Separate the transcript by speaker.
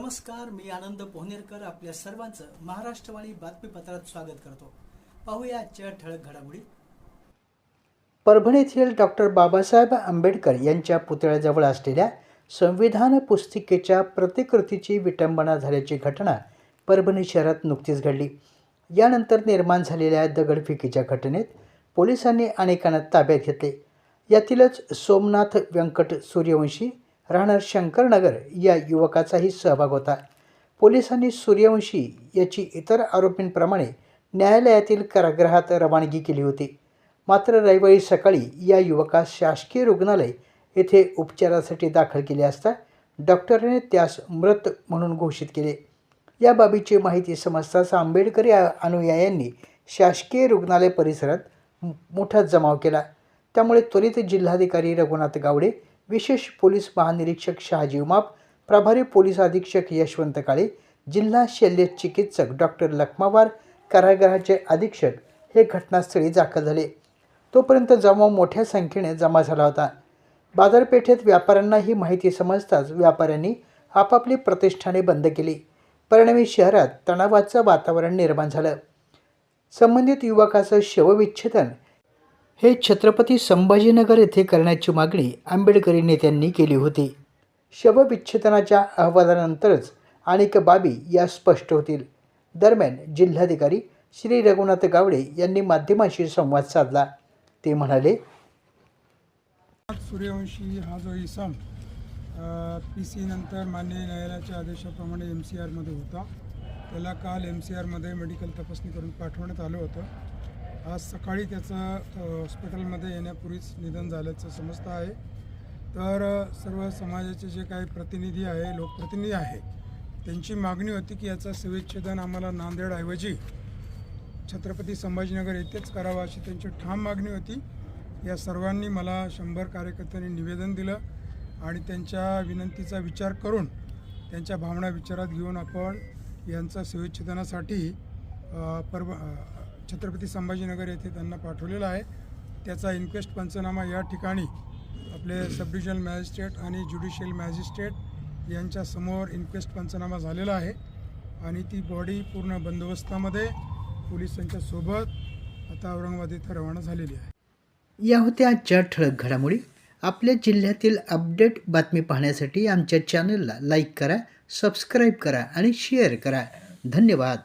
Speaker 1: नमस्कार मी आनंद पोहनेरकर आपल्या सर्वांचं महाराष्ट्रवाणी बातमीपत्रात स्वागत करतो. पाहूया आजच्या ठळक घडामोडी. परभणी येथील डॉक्टर बाबासाहेब आंबेडकर यांच्या पुतळ्याजवळ असलेल्या संविधान पुस्तिकेच्या प्रतिकृतीची विटंबना झाल्याची घटना परभणी शहरात नुकतीच घडली. यानंतर निर्माण झालेल्या दगडफेकीच्या घटनेत पोलिसांनी अनेकांना ताब्यात घेतले. यातीलच सोमनाथ व्यंकट सूर्यवंशी राहणार शंकरनगर या युवकाचाही सहभाग होता. पोलिसांनी सूर्यवंशी याची इतर आरोपींप्रमाणे न्यायालयातील कारागृहात रवानगी केली होती. मात्र रविवारी सकाळी या युवकास शासकीय रुग्णालय येथे उपचारासाठी दाखल केले असता डॉक्टरने त्यास मृत म्हणून घोषित केले. या बाबीची माहिती समजताच आंबेडकरी अनुयायांनी शासकीय रुग्णालय परिसरात मोठा जमाव केला. त्यामुळे त्वरित जिल्हाधिकारी रघुनाथ गावडे विशेष पोलीस महानिरीक्षक शहाजी उमाप प्रभारी पोलीस अधीक्षक यशवंत काळे जिल्हा शल्य चिकित्सक डॉक्टर लखमावार कारागृहाचे अधीक्षक हे घटनास्थळी दाखल झाले. तोपर्यंत जमाव मोठ्या संख्येने जमा झाला होता. बाजारपेठेत व्यापाऱ्यांना ही माहिती समजताच व्यापाऱ्यांनी आपापली प्रतिष्ठाने बंद केली. परिणामी शहरात तणावाचं वातावरण निर्माण झालं. संबंधित युवकाचं शवविच्छेदन हे छत्रपती संभाजीनगर येथे करण्याची मागणी आंबेडकरी नेत्यांनी केली होती. शवविच्छेदनाच्या अहवालानंतरच अनेक बाबी या स्पष्ट होतील. दरम्यान जिल्हाधिकारी श्री रघुनाथ गावडे यांनी माध्यमांशी संवाद साधला. ते म्हणाले
Speaker 2: सूर्यवंशी हा जो इसम पी सी नंतर मान्य न्यायालयाच्या आदेशाप्रमाणे एम सी आरमध्ये होता. त्याला काल एम सी आरमध्ये मेडिकल तपासणी करून पाठवण्यात आलं होतं. आज सकाळी त्याचं हॉस्पिटलमध्ये येण्यापूर्वीच निधन झाल्याचं समजतं आहे. तर सर्व समाजाचे जे काही प्रतिनिधी आहे लोकप्रतिनिधी आहे त्यांची मागणी होती की याचं शवच्छेदन आम्हाला नांदेडऐवजी छत्रपती संभाजीनगर येथेच करावं अशी त्यांची ठाम मागणी होती. या सर्वांनी मला शंभर कार्यकर्त्यांनी निवेदन दिलं आणि त्यांच्या विनंतीचा विचार करून त्यांच्या भावना विचारात घेऊन आपण यांचा शवच्छेदनासाठी परवा छत्रपती संभाजीनगर येथे त्यांना पाठवलेला आहे. त्याचा इन्क्वेस्ट पंचनामा या ठिकाणी आपले सब डिव्हिजनल मॅजिस्ट्रेट आणि ज्युडिशियल मॅजिस्ट्रेट यांच्यासमोर इन्क्वेस्ट पंचनामा झालेला आहे. आणि ती बॉडी पूर्ण बंदोबस्तामध्ये पोलिसांच्या सोबत आता औरंगाबाद इथं रवाना झालेली आहे.
Speaker 1: या होत्या आजच्या ठळक घडामोडी. आपल्या जिल्ह्यातील अपडेट बातमी पाहण्यासाठी आमच्या चॅनलला लाईक करा सबस्क्राईब करा आणि शेअर करा. धन्यवाद.